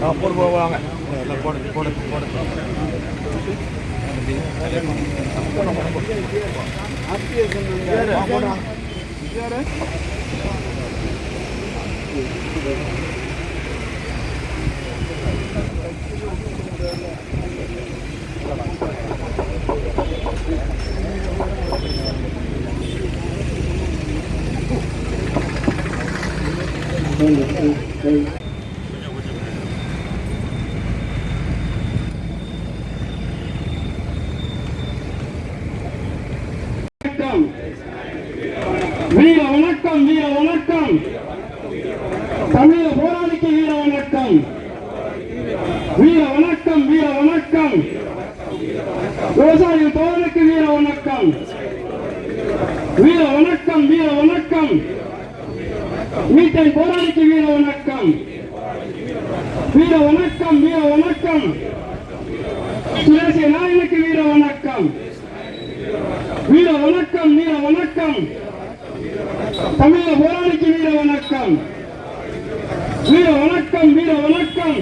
ஆ போட்டு போவாங்க எல்லாம் போடு வீர வணக்கம் வீர வணக்கம் தமிழ போராளிக்கு வீர வணக்கம் வீர வணக்கம் வீர வணக்கம் விவசாய தோழனுக்கு வீர வணக்கம் வீர வணக்கம் வீர வணக்கம் மீட்டை போராளிக்கு வீர வணக்கம். வீர வணக்கம் வீர வணக்கம். சுரேஷ நாயனுக்கு வீர வணக்கம். வீர வணக்கம் வீர வணக்கம். தமிழ போராளிக்கு வீர வணக்கம். வீர வணக்கம் வீர வணக்கம்.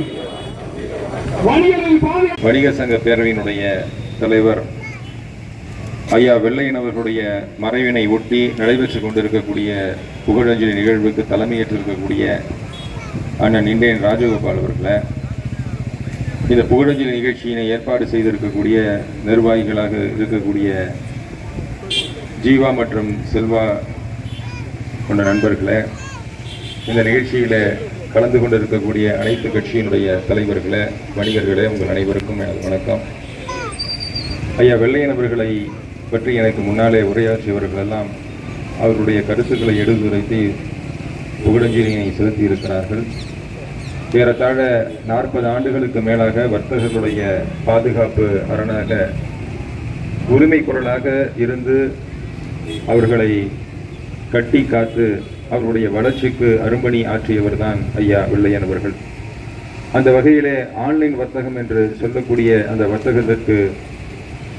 வணிகர்கள் பாதுகாப்பு வணிக சங்க பேரவையினுடைய தலைவர் ஐயா வெள்ளையினவர்களுடைய மறைவினை ஒட்டி நடைபெற்றுக் கொண்டிருக்கக்கூடிய புகழஞ்சலி நிகழ்வுக்கு தலைமையேற்றிருக்கக்கூடிய அண்ணன் இந்தியன் ராஜகோபால் அவர்களை இந்த புகழஞ்சலி நிகழ்ச்சியினை ஏற்பாடு செய்திருக்கக்கூடிய நிர்வாகிகளாக இருக்கக்கூடிய ஜீவா மற்றும் செல்வா கொண்ட நண்பர்களை இந்த நிகழ்ச்சியில் கலந்து கொண்டிருக்கக்கூடிய அனைத்து கட்சியினுடைய தலைவர்களை வணிகர்களே உங்கள் அனைவருக்கும் எனது வணக்கம். ஐயா வெள்ளையனவர்களை பற்றி எனக்கு முன்னாலே உரையாற்றியவர்கள் எல்லாம் அவருடைய கருத்துக்களை எடுத்துரைத்து புகழஞ்சலியினை செலுத்தியிருக்கிறார்கள். ஏறத்தாழ நாற்பது ஆண்டுகளுக்கு மேலாக வர்த்தகர்களுடைய பாதுகாப்பு அரணாக உரிமை குரலாக இருந்து அவர்களை கட்டி காத்து அவருடைய வளர்ச்சிக்கு அரும்பணி ஆற்றியவர் தான் ஐயா வெள்ளையன் அவர்கள். அந்த வகையிலே ஆன்லைன் வர்த்தகம் என்று சொல்லக்கூடிய அந்த வர்த்தகத்திற்கு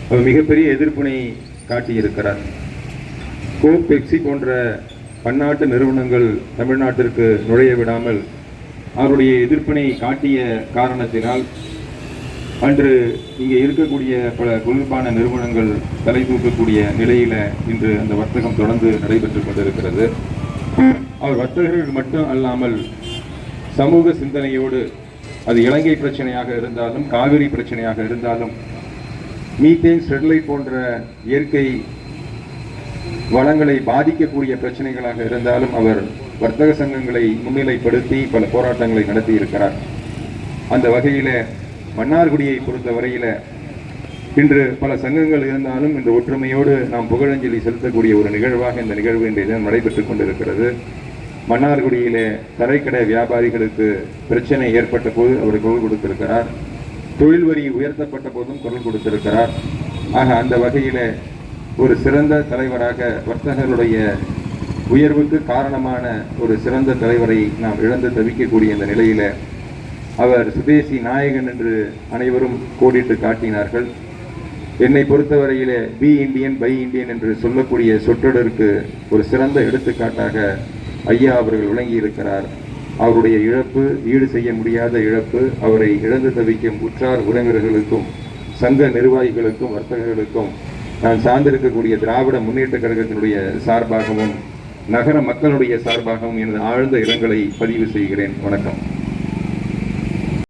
அவர் மிகப்பெரிய எதிர்ப்பினை காட்டியிருக்கிறார். கோக் பெப்சி போன்ற பன்னாட்டு நிறுவனங்கள் தமிழ்நாட்டிற்கு நுழைய விடாமல் அவருடைய எதிர்ப்பினை காட்டிய காரணத்தினால் அன்று இங்கே இருக்கக்கூடிய பல குளிர்பான நிறுவனங்கள் தலை தூக்கக்கூடிய நிலையில இன்று அந்த வர்த்தகம் தொடர்ந்து நடைபெற்று கொண்டிருக்கிறது. அவர் வர்த்தகர்கள் மட்டும் அல்லாமல் சமூக சிந்தனையோடு அது இலங்கை பிரச்சனையாக இருந்தாலும் காவிரி பிரச்சனையாக இருந்தாலும் மீத்தேன் ஸ்டெர்லைட் போன்ற இயற்கை வளங்களை பாதிக்கக்கூடிய பிரச்சனைகளாக இருந்தாலும் அவர் வர்த்தக சங்கங்களை முன்னிலைப்படுத்தி பல போராட்டங்களை நடத்தி இருக்கிறார் அந்த வகையில் மன்னார்குடியை பொறுத்தவரையில் இன்று பல சங்கங்கள் இருந்தாலும் இந்த ஒற்றுமையோடு நாம் புகழஞ்சலி செலுத்தக்கூடிய ஒரு நிகழ்வாக இந்த நிகழ்வு இன்றைய தினம் நடைபெற்றுக் கொண்டிருக்கிறது. மன்னார்குடியிலே தரைக்கடை வியாபாரிகளுக்கு பிரச்சனை ஏற்பட்ட போது அவர் குரல் கொடுத்திருக்கிறார். தொழில் வரி உயர்த்தப்பட்ட போதும் குரல் கொடுத்திருக்கிறார். ஆக அந்த வகையில் ஒரு சிறந்த தலைவராக வர்த்தகர்களுடைய உயர்வுக்கு காரணமான ஒரு சிறந்த தலைவரை நாம் இழந்து தவிக்கக்கூடிய இந்த நிலையில் அவர் சுதேசி நாயகன் என்று அனைவரும் கோடிட்டு காட்டினார்கள். என்னை பொறுத்தவரையில் பி இந்தியன் பை இந்தியன் என்று சொல்லக்கூடிய சொற்றொடருக்கு ஒரு சிறந்த எடுத்துக்காட்டாக ஐயா அவர்கள் விளங்கி இருக்கிறார் அவருடைய இழப்பு ஈடு செய்ய முடியாத இழப்பு அவரை இழந்து தவிக்கும் உற்றார் உறவினர்களுக்கும் சங்க நிர்வாகிகளுக்கும் வர்த்தகர்களுக்கும் நான் சார்ந்திருக்கக்கூடிய திராவிட முன்னேற்ற கழகத்தினுடைய சார்பாகவும் நகர மக்களுடைய சார்பாகவும் எனது ஆழ்ந்த இரங்கலை பதிவு செய்கிறேன். வணக்கம்.